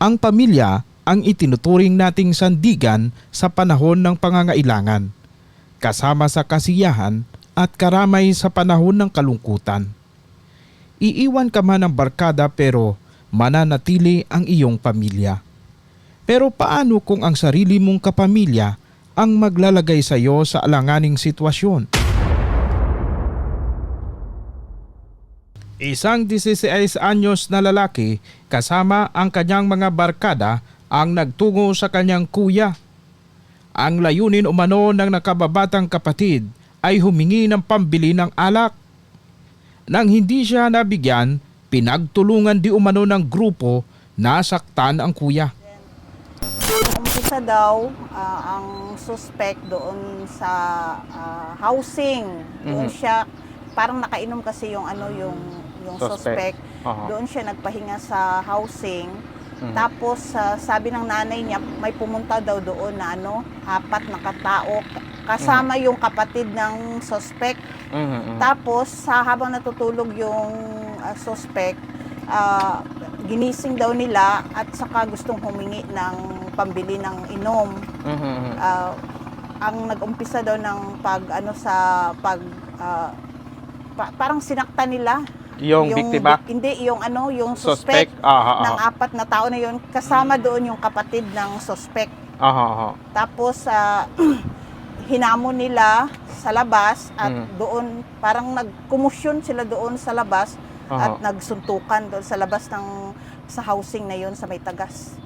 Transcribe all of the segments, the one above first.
Ang pamilya ang itinuturing nating sandigan sa panahon ng pangangailangan, kasama sa kasiyahan at karamay sa panahon ng kalungkutan. Iiwan ka man ng barkada pero mananatili ang iyong pamilya. Pero paano kung ang sarili mong kapamilya ang maglalagay sa iyo sa alanganing sitwasyon? Isang 16 anyos na lalaki kasama ang kanyang mga barkada ang nagtungo sa kanyang kuya. Ang layunin umano ng nakababatang kapatid ay humingi ng pambili ng alak. Nang hindi siya nabigyan, pinagtulungan di umano ng grupo na saktan ang kuya. Umpisa daw ah, ang suspect doon sa ah, housing. Doon Mhm. siya parang nakainom kasi yung ano yung yung suspect. Suspect. Aha. Doon siya nagpahinga sa housing. Mhm. Tapos ah, sabi ng nanay niya may pumunta daw doon na ano, apat na katao kasama yung kapatid ng suspect. Mhm, mhm. Tapos sa habang natutulog yung ah, suspect, ah, ginising daw nila at saka gustong humingi ng pambili ng inom. Mhm, mhm. Ah, ang nag-umpisa daw ng pag ano sa pag ah, pa- parang sinakta nila Yung biktima? bik- hindi yung ano yung suspect, Suspect? Aha, ng aha. apat na tao na yun kasama doon yung kapatid ng suspect. Aha, aha. Tapos sa hinamon nila sa labas at Mhm. doon parang nagkumusyon sila doon sa labas at Aha. nagsuntukan doon sa labas ng sa housing na yun sa may tagas.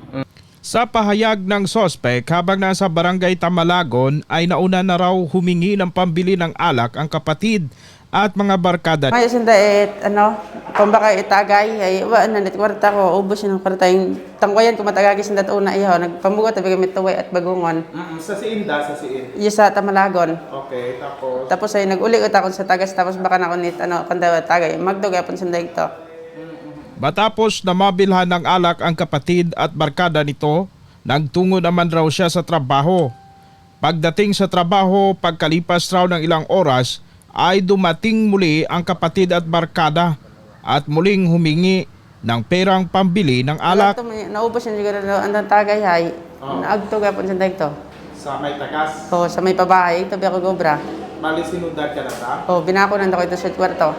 Sa pahayag ng sospek habang nasa barangay Tamalagon ay nauna na raw humingi ng pambili ng alak ang kapatid at mga barkada May sanda et, ano, kumbaka itagay, ay, wa, ano, net, kwarta ko, ubos yun ng kwarta yung tangwayan, kung matagagi sanda una iho, nagpamugot, tabi kami tuway at bagungon. Sa siinda, sa siin. Iya sa Tamalagon. Okay, tapos... Tapos ay nag-uli ko takon sa tagas, tapos baka na kunit, ano, kanda tagay, magdugay pon sanda ito. Matapos na mabilhan ng alak ang kapatid at barkada nito, nagtungo naman raw siya sa trabaho. Pagdating sa trabaho, pagkalipas raw ng ilang oras, ay dumating muli ang kapatid at barkada at muling humingi ng perang pambili ng alak. Naubos yun siguro, andang tagay ay, naagtugay pon sanda ito. Sa may tagas, O, sa may pabahay, ito biya ko gobra. mali sinundan ka na ta? O, binakunan ako ito sa kwarto.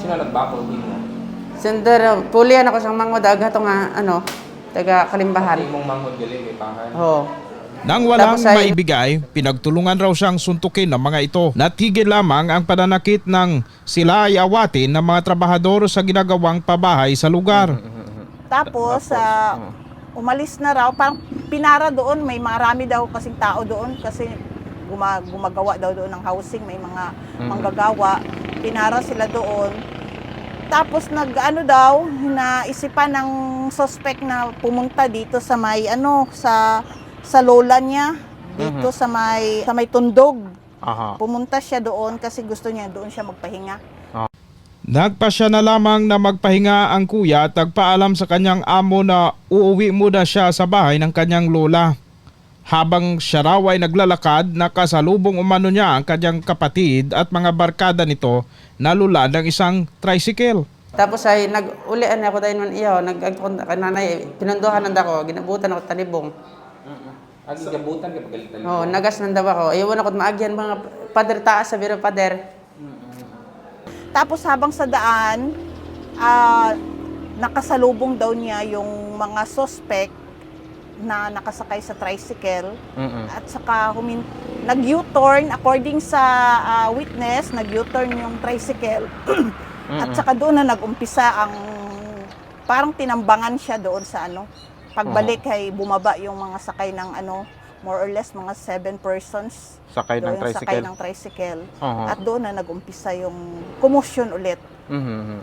Sino nagbako? Hindi mo. Sanda, pulian ako sa mga daga to nga, ano, taga kalimbahan. Hindi mong manghod galing, may pahan. Oo. Nang walang Tapos ay- maibigay, pinagtulungan raw siyang suntukin ng mga ito. Natigil lamang ang pananakit ng sila ay awatin ng mga trabahador sa ginagawang pabahay sa lugar. Tapos ah, umalis na raw, parang pinara doon, may marami daw kasing tao doon kasi guma- gumagawa daw doon ng housing, may mga manggagawa. Pinara sila doon. Tapos nag ano daw, naisipan ng suspect na pumunta dito sa may ano sa sa lola niya dito sa may sa may tundog. Aha. Pumunta siya doon kasi gusto niya doon siya magpahinga. Nagpa siya na lamang na magpahinga ang kuya at nagpaalam sa kanyang amo na uuwi muna siya sa bahay ng kanyang lola. Habang siya raw ay naglalakad, nakasalubong umano niya ang kanyang kapatid at mga barkada nito na lula ng isang tricycle. Tapos ay nag-ulian ako tayo man iyo, nag kananay pinunduhan nanda ko, ginabutan ako talibong. Agi gabutan ka pagalitan. Oh, nagas nanda ako. Ayaw ako maagyan mga pader taas sa biro pader. Tapos habang sa daan, ah, nakasalubong daw niya yung mga suspect na nakasakay sa tricycle Mhm. at saka humin nag-U-turn according sa ah, witness, nag-U-turn yung tricycle at saka doon na nag-umpisa ang parang tinambangan siya doon sa ano. Pagbalik ay bumaba yung mga sakay ng ano, more or less mga seven persons Sakay ng doon sakay tricycle. ng tricycle. Aha. At doon na nag-umpisa yung commotion ulit. Mhm, mhm.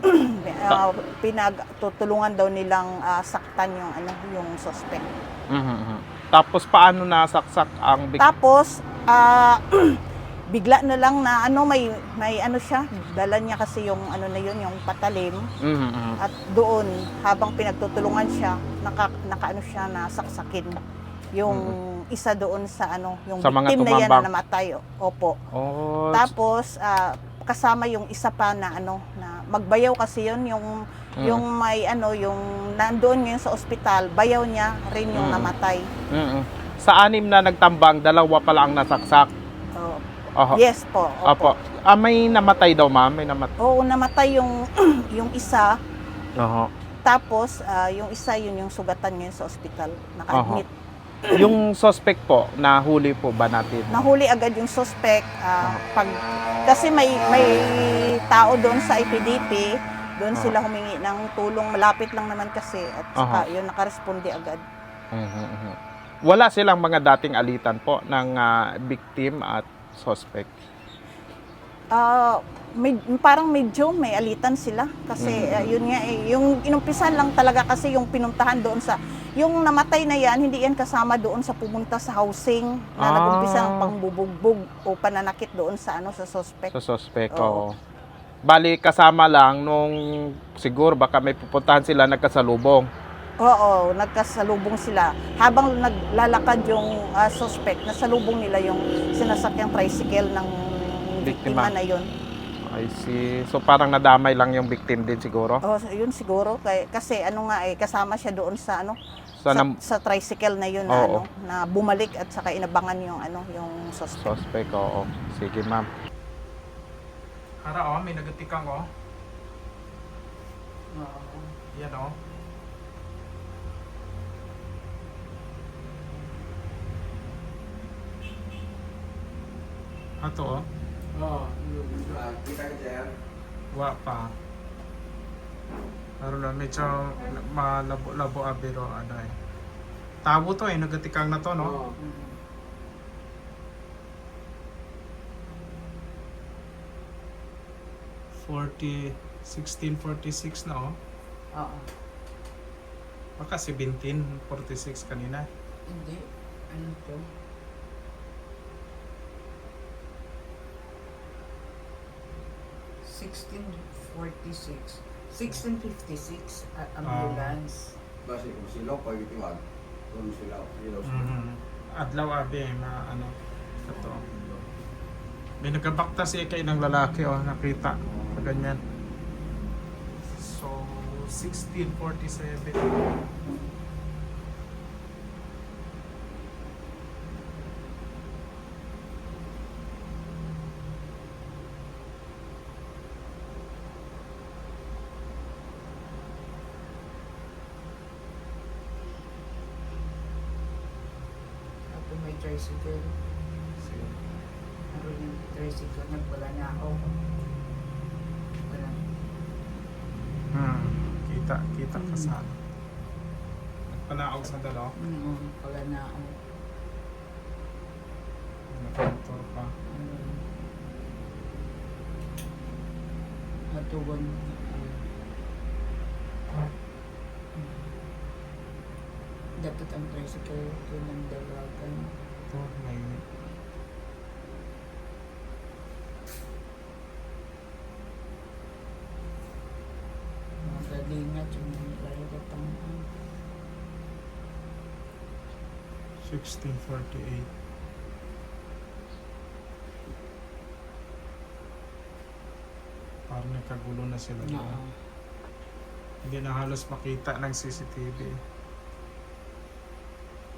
Uh, pinagtutulungan daw nilang ah, saktan yung ano yung suspect. Mhm, mhm. Tapos paano nasaksak ang biktima? Tapos ah, bigla na lang na ano may may ano siya, dala niya kasi yung ano na yun, yung patalim Mhm, mhm. at doon habang pinagtutulungan siya, naka nakaano siya na saksakin yung isa doon sa ano, yung Sa victim na yan na namatay. Opo. Oh, Tapos ah, kasama yung isa pa na ano na magbayaw kasi yun yung Mm. Yung may ano, yung nandoon ngayon sa ospital, bayaw niya rin yung Mm. namatay. Mm-mm. Sa anim na nagtambang, dalawa pala ang nasaksak. Oh, Oho. yes po. Opo. Ah, may namatay daw, ma'am. May namatay. Oo, namatay yung yung isa. Oho. Tapos, ah, yung isa, yun yung sugatan ngayon sa ospital. Naka-admit. Yung suspect po, nahuli po ba natin? Nahuli agad yung suspect. ah, pag, kasi may, may tao doon sa IPDP, doon sila humingi ng tulong. Malapit lang naman kasi. At saka, yun, nakaresponde agad. Mhm, mhm. Wala silang mga dating alitan po ng ah, victim at suspect. Ah, med- parang medyo may alitan sila kasi Mm. ah, yun nga eh, yung inumpisan lang talaga kasi yung pinuntahan doon sa yung namatay na yan hindi yan kasama doon sa pumunta sa housing na Ah. nagumpisa ng pangbubugbog o pananakit doon sa ano sa suspect. Sa suspect, Oo. oo. Bali, kasama lang nung siguro baka may pupuntahan sila nagkasalubong. Oo, nagkasalubong sila. Habang naglalakad yung ah, suspect, nasalubong nila yung sinasakyang tricycle ng Biktima. biktima na yun. I see. So parang nadamay lang yung victim din siguro. Oh, yun siguro kasi ano nga eh kasama siya doon sa ano So, sa, nam- sa tricycle na yun na, Oo. ano, na bumalik at saka inabangan yung ano yung suspect. suspect, oo. Sige, ma'am. Hara, oh, may nagatikang, oh. Yan, oh. Ato, oh. Oo, kita ka dyan. Wa pa. Pero lang, medyo malabo-labo abiro, ano eh. Tabo to eh, nagatikang na to, no? Oo. Forty, 1646 na, oh. Oo. Baka 1746 kanina. Hindi. Ano to? Sixteen forty-six. Sixteen fifty-six at ambulance. Basi kung sila, pagkitiwag. Kung sila, sila. Mhm. Adlaw abi na ano ito. May nagabakta si kay ng lalaki oh, nakita sa ganyan. So 1647. Ako may tricycle. Ako yung tricycle. Nagwala na ako. Wala. Hmm. Kita, kita ka sa ano. Panaog sa dalo. Mm, wala na ako. Nakamotor pa. Um, Matugon. Dapat ang tricycle ko ng dalagan. Ito may Mga galingat yung nilalagay pang 1648. Parang nagkagulo na sila. Oo. Hindi na halos makita ng CCTV.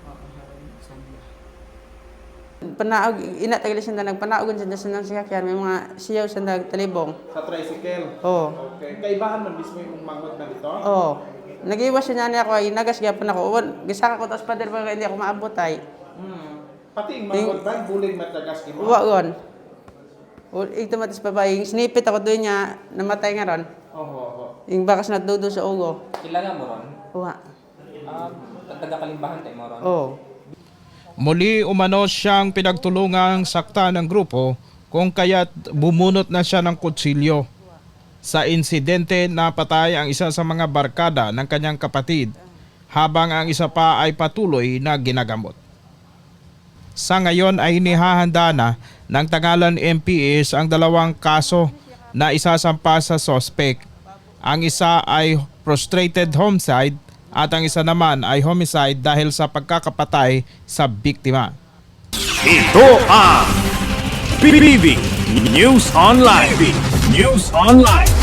Oo, harang sanda. Panaog, ina tagal siya na nagpanaogon siya sa nang sakyan, may mga siyaw siya nagtalibong. Sa tricycle? Oo. Okay. Kaibahan man mismo yung mangot na dito? Oo. Nag-iwas siya niya ako, ay nagas gyapon ako. Uwan, gisaka ko tapos pader pa hindi ako maabot ay. Hmm. Pati yung mangot ba? Buling matagas mo? Uwaon. O ito matis babae, yung snipit ako doon niya, namatay nga ron. Oho, oho. Yung bakas na dudo sa ugo. Kilala mo ron? Uwa. Ah, taga-kalimbahan tayo mo ron? Oo. Muli umano siyang pinagtulungang sakta ng grupo kung kaya't bumunot na siya ng kutsilyo. Sa insidente napatay ang isa sa mga barkada ng kanyang kapatid habang ang isa pa ay patuloy na ginagamot. Sa ngayon ay nihahanda na ng Tangalan MPS ang dalawang kaso na isasampa sa sospek. Ang isa ay frustrated homicide at ang isa naman ay homicide dahil sa pagkakapatay sa biktima. Ito ang PBB News Online. News Online.